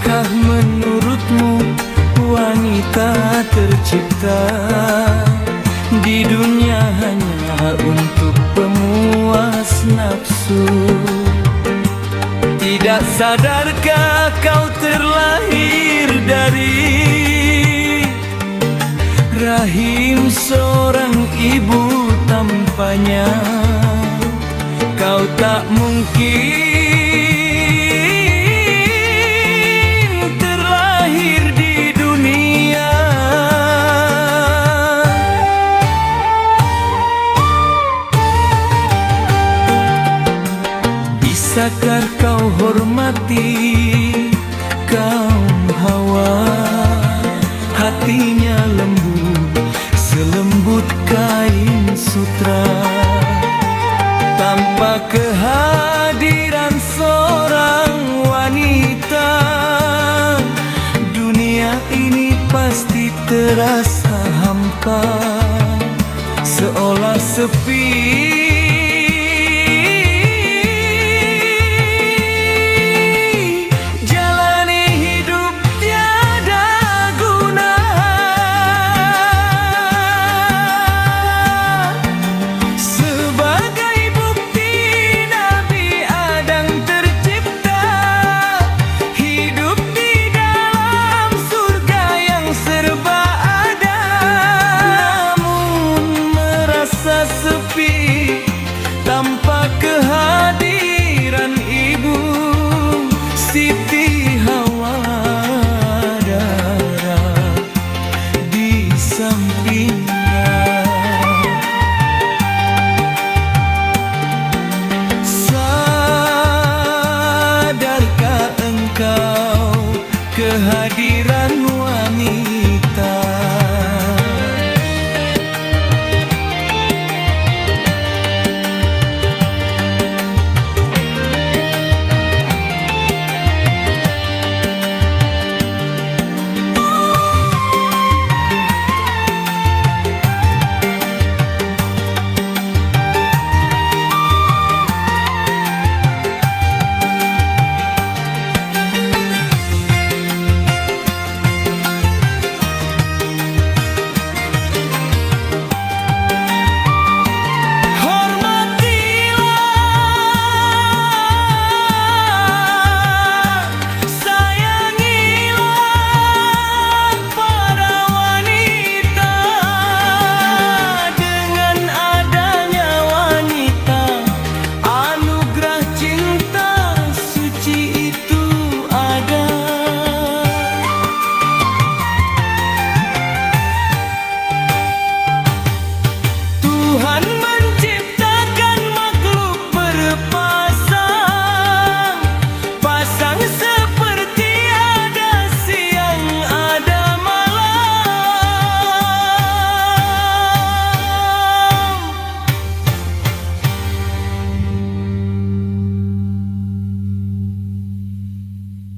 Apakah menurutmu wanita tercipta? Di dunia hanya untuk pemuas nafsu. Tidak sadarkah kau terlahir dari Rahim seorang ibu tampaknya Kau tak mungkin Bisakah kau hormati kaum hawa. Hatinya lembut selembut kain sutra. Tanpa kehadiran seorang wanita Dunia ini pasti terasa hampa. Seolah sepi